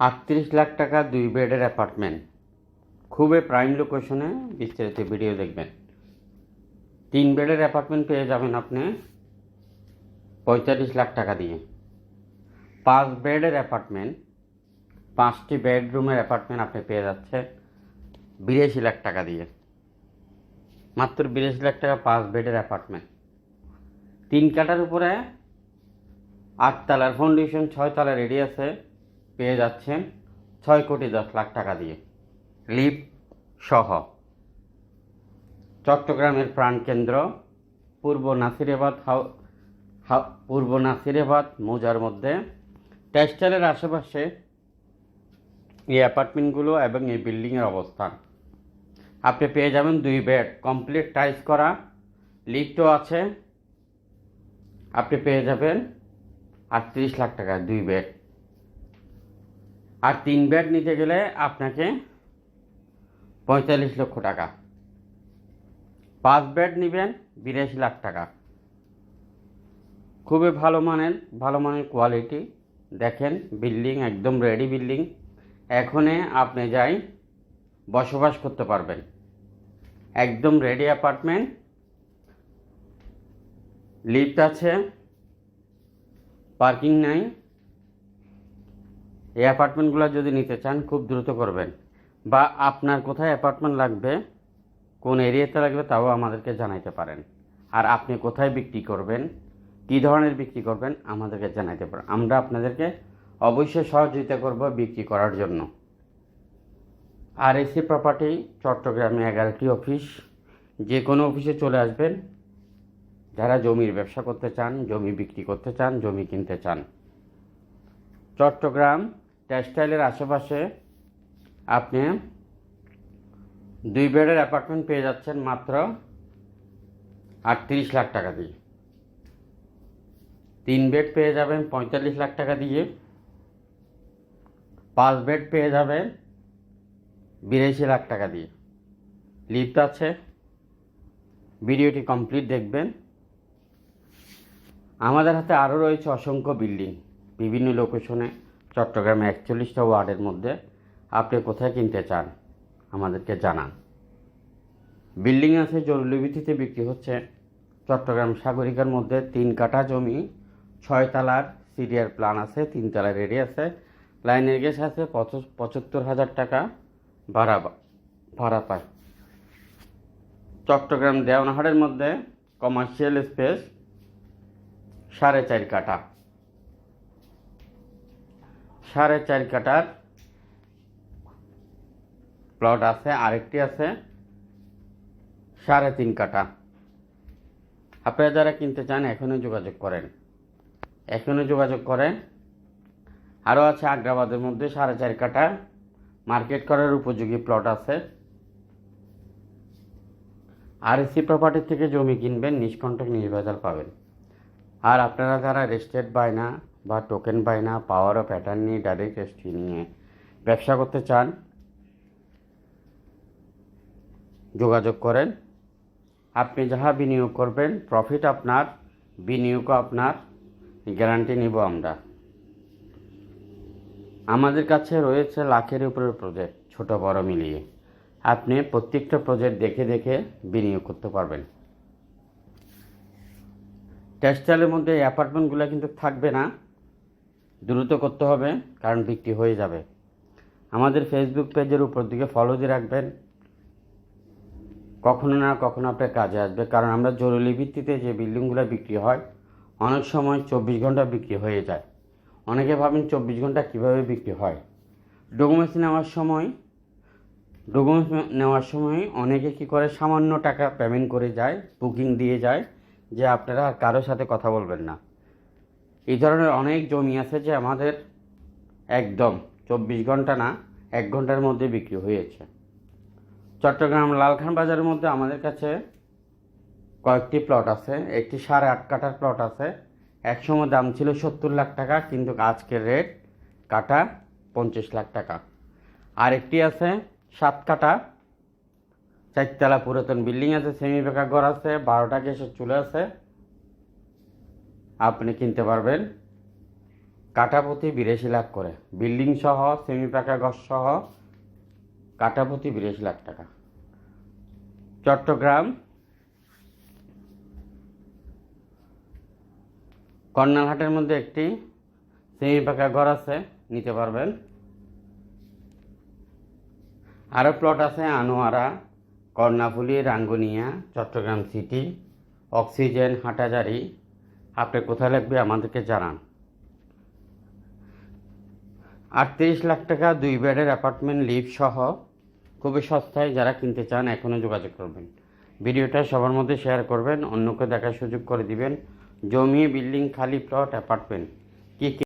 আটত্রিশ লাখ টাকা দুই বেডের অ্যাপার্টমেন্ট। খুবই প্রাইম লোকেশনে বিস্তারিত ভিডিও দেখবেন। তিন বেডের অ্যাপার্টমেন্ট পেয়ে যাবেন আপনি পঁয়তাল্লিশ লাখ টাকা দিয়ে। পাঁচ বেডের অ্যাপার্টমেন্ট, পাঁচটি বেডরুমের অ্যাপার্টমেন্ট আপনি পেয়ে যাচ্ছেন বিরাশি লাখ টাকা দিয়ে। মাত্র বিরাশি লাখ টাকা পাঁচ বেডের অ্যাপার্টমেন্ট। তিন কাটার উপরে আটতলার ফাউন্ডেশন ছয় তলা রেডি আছে। পেয়ে যাচ্ছেন ছয় কোটি দশ লাখ টাকা দিয়ে। লিফট সহ। চট্টগ্রামের প্রাণকেন্দ্র, পূর্ব নাসিরাবাদ পূর্ব নাসিরাবাদ, মৌজার মধ্যে। টেক্সটাইলের আশেপাশে এই অ্যাপার্টমেন্টগুলো এবং এই বিল্ডিংয়ের অবস্থান। আপনি পেয়ে যাবেন দুই বেড, কমপ্লিট টাইলস করা। লিফটও আছে। আপনি পেয়ে যাবেন আটত্রিশ লাখ টাকা দুই বেড। আর তিন বেড নিতে গেলে আপনাকে পঁয়তাল্লিশ লক্ষ টাকা। পাঁচ বেড নেবেন, বিরাশি লাখ টাকা। খুবই ভালো মানের ভালো মানের কোয়ালিটি দেখেন বিল্ডিং একদম রেডি বিল্ডিং এখনে আপনি যাই বসবাস করতে পারবেন। একদম রেডি অ্যাপার্টমেন্ট লিফট আছে। পার্কিং নাই। এই অ্যাপার্টমেন্টগুলো যদি নিতে চান, খুব দ্রুত করবেন। বা আপনার কোথায় অ্যাপার্টমেন্ট লাগবে, কোন এরিয়াতে লাগবে, তাও আমাদেরকে জানাইতে পারেন। আর আপনি কোথায় বিক্রি করবেন, কী ধরনের বিক্রি করবেন, আমাদেরকে জানাইতে পারেন। আমরা আপনাদেরকে অবশ্যই সহযোগিতা করব বিক্রি করার জন্য। আর এসি প্রপার্টি চট্টগ্রামে এগারোটি অফিস যে কোনো অফিসে চলে আসবেন। যারা জমির ব্যবসা করতে চান, জমি বিক্রি করতে চান, জমি কিনতে চান। চট্টগ্রাম টেক্সটাইলের আশেপাশে আপনি দুই বেডের অ্যাপার্টমেন্ট পেয়ে যাচ্ছেন মাত্র আটত্রিশ লাখ টাকা দিয়ে। তিন বেড পেয়ে যাবেন পঁয়তাল্লিশ লাখ টাকা দিয়ে। পাঁচ বেড পেয়ে যাবেন বিরাশি লাখ টাকা দিয়ে। লিফট আছে। ভিডিওটি কমপ্লিট দেখবেন। আমাদের হাতে আরও রয়েছে অসংখ্য বিল্ডিং বিভিন্ন লোকেশনে। চট্টগ্রামে একচল্লিশটা ওয়ার্ডের মধ্যে আপনি কোথায় কিনতে চান আমাদেরকে জানান। বিল্ডিং আছে জরুরি ভিত্তিতে বিক্রি হচ্ছে। চট্টগ্রাম সাগরিকার মধ্যে তিন কাঠা জমি, ছয় তালার সিরিয়ার প্ল্যান আছে, তিন তালার রেডি আছে। লাইনের গ্যাস আছে পঁচ- পঁচাত্তর হাজার টাকা ভাড়া ভাড়া পায়। চট্টগ্রাম দেওয়ানহাটের মধ্যে কমার্শিয়াল স্পেস সাড়ে চার কাঠা। সাড়ে চার কাঠার প্লট আছে, আরেকটি আছে, সাড়ে তিন কাটা। আপনারা যারা কিনতে চান, এখনই যোগাযোগ করেন। এখনই যোগাযোগ করেন। আরও আছে আগ্রাবাদের মধ্যে সাড়ে চার কাটা। মার্কেট করার উপযোগী প্লট আছে। আর এসি প্রপার্টি থেকে জমি কিনবেন, নিষ্কণ্টক নির্ভেজাল পাবেন। আর আপনারা যারা রেস্টেড বায়না বা টোকেন বায়না পাওয়ার অফ প্যাটার্ন নিয়ে ডাইরেক্ট এসটি নিয়ে। ব্যবসা করতে চান, যোগাযোগ করেন। আপনি যাহা বিনিয়োগ করবেন প্রফিট আপনার, বিনিয়োগও আপনার গ্যারান্টি নিব আমরা। আমাদের কাছে রয়েছে লাখের উপরের প্রজেক্ট ছোট বড় মিলিয়ে। আপনি প্রত্যেকটা প্রজেক্ট দেখে দেখে বিনিয়োগ করতে পারবেন। টেক্সটাইলের মধ্যে অ্যাপার্টমেন্টগুলো কিন্তু থাকবে না। দ্রুত করতে হবে, কারণ বিক্রি হয়ে যাবে। আমাদের ফেসবুক পেজের উপর দিকে ফলো দিয়ে রাখবেন। কখনো না কখনো আপনার কাজে আসবে, কারণ আমরা জরুরি ভিত্তিতে যে বিল্ডিংগুলো বিক্রি হয়, অনেক সময় চব্বিশ ঘণ্টা বিক্রি হয়ে যায়। অনেকে ভাবেন চব্বিশ ঘণ্টা কীভাবে বিক্রি হয়? ডকুমেন্টস নেওয়ার সময় ডকুমেন্টস নেওয়ার সময় অনেকে কী করে, সামান্য টাকা পেমেন্ট করে যায় বুকিং দিয়ে যায়, যে আপনারা কারোর সাথে কথা বলবেন না। এই ধরনের অনেক জমি আছে যে আমাদের একদম চব্বিশ ঘণ্টা না, এক ঘণ্টার মধ্যে বিক্রি হয়েছে। চট্টগ্রাম লালখান বাজারের মধ্যে আমাদের কাছে কয়েকটি প্লট আছে, একটি সাড়ে আট কাঠার প্লট আছে। একসময় দাম ছিল সত্তর লাখ টাকা, কিন্তু আজকের রেট কাটা পঞ্চাশ লাখ টাকা। আর একটি আছে সাত কাটা চারতলা পুরাতন বিল্ডিং আছে, সেমি বেকার ঘর আছে, বারোটা গ্যাসের চুলে আছে। আপনি কিনতে পারবেন। কাঠাপতি বিরাশি লাখ করে। বিল্ডিং সহ সেমি পাকা ঘর সহ কাঠাপতি বিরাশি লাখ টাকা। চট্টগ্রাম, কর্নালহাটের মধ্যে একটি সেমি পাকা ঘর আছে, নিতে পারবেন। আরও প্লট আছে, আনোয়ারা, কর্ণাফুলি, রাঙ্গুনিয়া, চট্টগ্রাম সিটি অক্সিজেন হাটাজারি। আপনি কোথায় লাগবে আমাদেরকে জানান। আটত্রিশ লাখ টাকা, দুই বেডের অ্যাপার্টমেন্ট লিভ সহ খুবই সস্তায় যারা কিনতে চান এখনও যোগাযোগ করবেন। ভিডিওটা সবার মধ্যে শেয়ার করবেন, অন্যকে দেখার সুযোগ করে দিবেন। জমি, বিল্ডিং, খালি প্লট, অ্যাপার্টমেন্ট, কী কী